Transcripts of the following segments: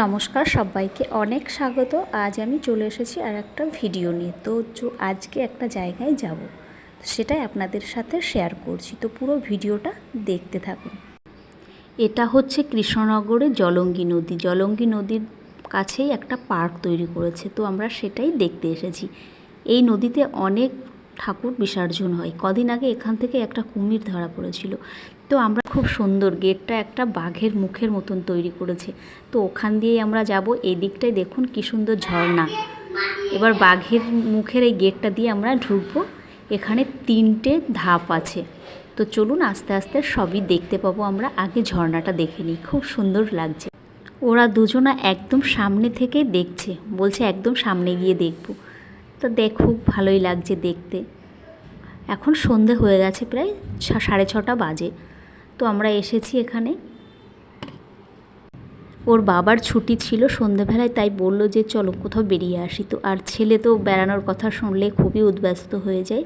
নমস্কার, সবাইকে অনেক স্বাগত। আজ আমি চলে এসেছি আর একটা ভিডিও নিয়ে। তো আজকে একটা জায়গায় যাব। সেটাই আপনাদের সাথে শেয়ার করছি। তো পুরো ভিডিওটা দেখতে থাকুন। এটা হচ্ছে কৃষ্ণনগরে জলঙ্গি নদী। জলঙ্গি নদীর কাছেই একটা পার্ক তৈরি করেছে। তো আমরা সেটাই দেখতে এসেছি। এই নদীতে অনেক ঠাকুর বিসর্জন হয়। কদিন আগে এখান থেকে একটা কুমির ধরা পড়েছিল। তো আমরা খুব সুন্দর গেটটা একটা বাঘের মুখের মতন তৈরি করেছে। তো ওখান দিয়েই আমরা যাব। এই দেখুন কি সুন্দর ঝর্ণা। এবার বাঘের মুখের এই গেটটা দিয়ে আমরা ঢুকবো। এখানে তিনটে ধাপ আছে। তো চলুন আস্তে আস্তে সবই দেখতে পাবো আমরা। আগে ঝর্ণাটা দেখে নিই। খুব সুন্দর লাগছে। ওরা দুজনা একদম সামনে থেকে দেখছে। বলছে একদম সামনে গিয়ে দেখব। তো দেখো, ভালোই লাগছে দেখতে। এখন সন্ধে হয়ে গেছে প্রায় সাড়ে ছটা বাজে। তো আমরা এসেছি এখানে। ওর বাবার ছুটি ছিল সন্ধেবেলায়, তাই বলল যে, চলো কোথাও বেরিয়ে আসি। তো আর ছেলে তো বেড়ানোর কথা শুনলে খুবই উদ্ব্যস্ত হয়ে যায়।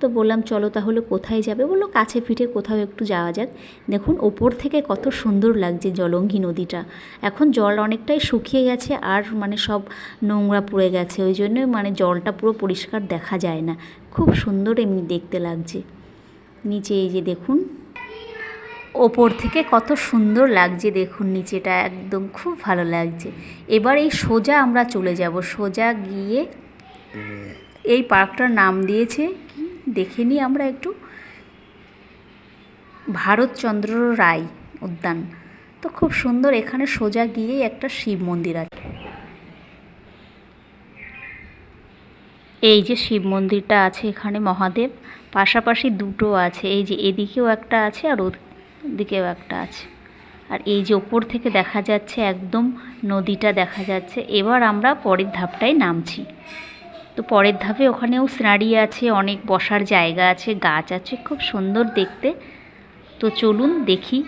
তো বললাম, চলো তাহলে কোথায় যাবে? বলল, কাছে পিঠে কোথাও একটু যাওয়া যাক। দেখুন, ওপর থেকে কত সুন্দর লাগছে জলঙ্গি নদীটা। এখন জল অনেকটাই শুকিয়ে গেছে, আর মানে সব নোংরা পড়ে গেছে, ওই জন্য মানে জলটা পুরো পরিষ্কার দেখা যায় না। খুব সুন্দর এমনি দেখতে লাগছে। নিচে এই যে দেখুন ওপর থেকে কত সুন্দর লাগছে দেখুন, নিচেটা একদম খুব ভালো লাগছে। এবার এই সোজা আমরা চলে যাব, সোজা গিয়ে এই পার্কটার নাম দিয়েছে কি? দেখে নিই আমরা একটু। ভারতচন্দ্র রায় উদ্যান। তো খুব সুন্দর, এখানে সোজা গিয়েই একটা শিব মন্দির আছে। এই যে শিব মন্দিরটা আছে এখানে মহাদেব, পাশাপাশি দুটো আছে। এই যে এদিকেও একটা আছে আর ওদিকেও একটা আছে। আর এই যে ওপর থেকে দেখা যাচ্ছে একদম নদীটা দেখা যাচ্ছে, এবার আমরা পরের ধাপটায় নামছি। তো পরের ধাপে ওখানেও সিনারি আছে, অনেক বসার জায়গা আছে, গাছ আছে, খুব সুন্দর দেখতে। তো চলুন দেখি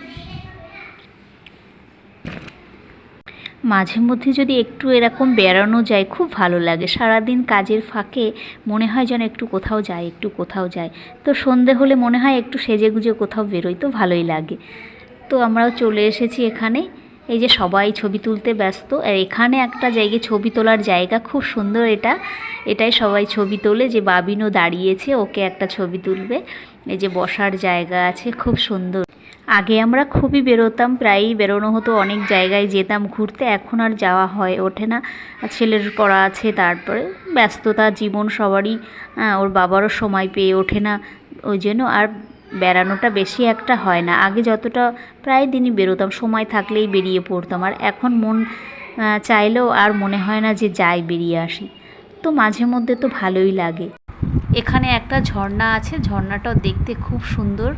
মাঝে মধ্যে যদি একটু এরকম বেড়ানো যায়, খুব ভালো লাগে। সারাদিন কাজের ফাঁকে মনে হয় যেন একটু কোথাও যায়, একটু কোথাও যায়। তো সন্ধে হলে মনে হয় একটু সেজে গুজে কোথাও বেরোই, তো ভালোই লাগে। তো আমরাও চলে এসেছি এখানে। এই যে সবাই ছবি তুলতে ব্যস্ত। আর এখানে একটা জায়গায় ছবি তোলার জায়গা খুব সুন্দর এটা। এটাই সবাই ছবি তোলে যে বাবিনও দাঁড়িয়েছে, ওকে একটা ছবি তুলবে। এই যে বসার জায়গা আছে, খুব সুন্দর। আগে আমরা খুবই বেরোতাম, প্রায়ই বেরোনো হতো, অনেক জায়গায় যেতাম ঘুরতে, এখন আর যাওয়া হয়, ওঠে না। ছেলের পড়া আছে, তারপরে ব্যস্ততা, জীবন সবারই ওর বাবারও সময় পেয়ে ওঠে না, ওই জন্য আর বেড়ানোটা বেশি একটা হয় না। আগে যতটা, প্রায় দিনই বেরোতাম, সময় থাকলেই বেরিয়ে পড়তাম, আর এখন মন চাইলেও আর মনে হয় না যে যাই বেরিয়ে আসি। তো মাঝে মধ্যে তো ভালোই লাগে। এখানে একটা ঝর্ণা আছে, ঝর্ণাটাও দেখতে খুব সুন্দর।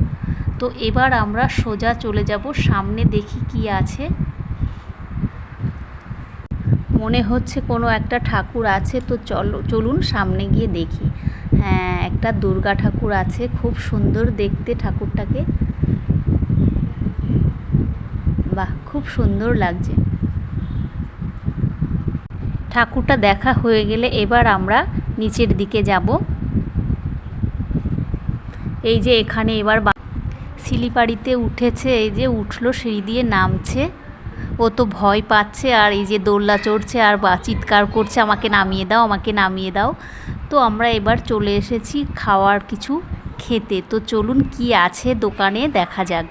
তো এবার আমরা সোজা চলে যাব। সামনে দেখি কি আছে। মনে হচ্ছে কোনো একটা ঠাকুর আছে, তো চলো, চলুন সামনে গিয়ে দেখি। হ্যাঁ একটা দুর্গা ঠাকুর আছে, খুব সুন্দর দেখতে ঠাকুরটাকে। বাহ, খুব সুন্দর লাগছে। ঠাকুরটা দেখা হয়ে গেলে এবার আমরা নিচের দিকে যাব। এই যে এখানে এবার শিলিপাড়িতে উঠেছে, এই যে উঠল, সিঁড়ি দিয়ে নামছে। ও তো ভয় পাচ্ছে, আর এই যে দোল্লা চড়ছে, আর বা চিৎকার করছে, আমাকে নামিয়ে দাও, আমাকে নামিয়ে দাও। তো আমরা এবার চলে এসেছি খাওয়ার কিছু খেতে। তো চলুন কি আছে দোকানে, দেখা যাক।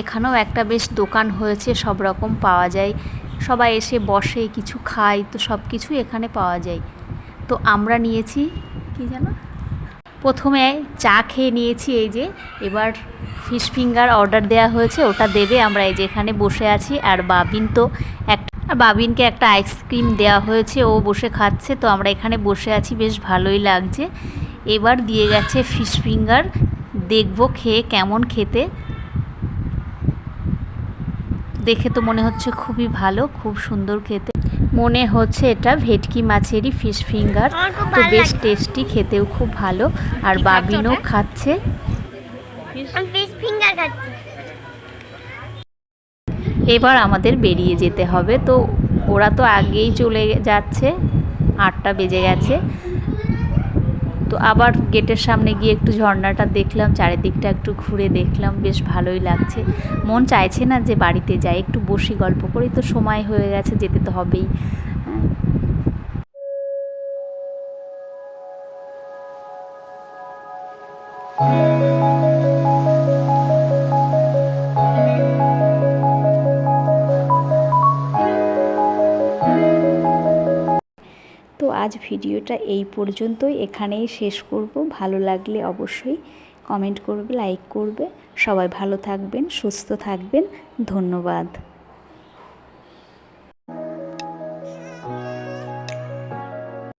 এখানেও একটা বেশ দোকান হয়েছে, সব রকম পাওয়া যায়। সবাই এসে বসে, কিছু খায়, তো সব কিছুই এখানে পাওয়া যায়। তো আমরা নিয়েছি, কি যেন? প্রথমে চা খেয়ে নিয়েছি এই যে, এবার ফিশ ফিঙ্গার অর্ডার দেওয়া হয়েছে, ওটা দেবে আমরা এই যে এখানে বসে আছি, আর বাবিন তো একটা, বাবিনকে একটা আইসক্রিম দেওয়া হয়েছে, ও বসে খাচ্ছে, তো আমরা এখানে বসে আছি, বেশ ভালোই লাগছে। এবার দিয়ে গেছে ফিশ ফিঙ্গার দেখব খেয়ে কেমন খেতে। দেখে তো মনে হচ্ছে খুবই ভালো, খুব সুন্দর খেতে। মনে হচ্ছে এটা ভেটকি মাছেরই ফিশ ফিঙ্গার তো বেশ টেস্টি খেতেও খুব ভালো। আর বাবিনও খাচ্ছে। এবার আমাদের বেরিয়ে যেতে হবে। তো ওরা তো আগেই চলে যাচ্ছে। আটটা বেজে গেছে। তো আবার গেটের সামনে গিয়ে একটু ঝর্ণাটা দেখলাম, চারিদিকটা একটু ঘুরে দেখলাম, বেশ ভালোই লাগছে। মন চাইছে না যে বাড়িতে যাই, একটু বসি গল্প করি, তো সময় হয়ে গেছে, যেতে তো হবেই। আজ ভিডিওটা এই পর্যন্তই। এখানেই শেষ করব। ভালো লাগলে অবশ্যই কমেন্ট করবে লাইক করবে। সবাই ভালো থাকবেন, সুস্থ থাকবেন। ধন্যবাদ।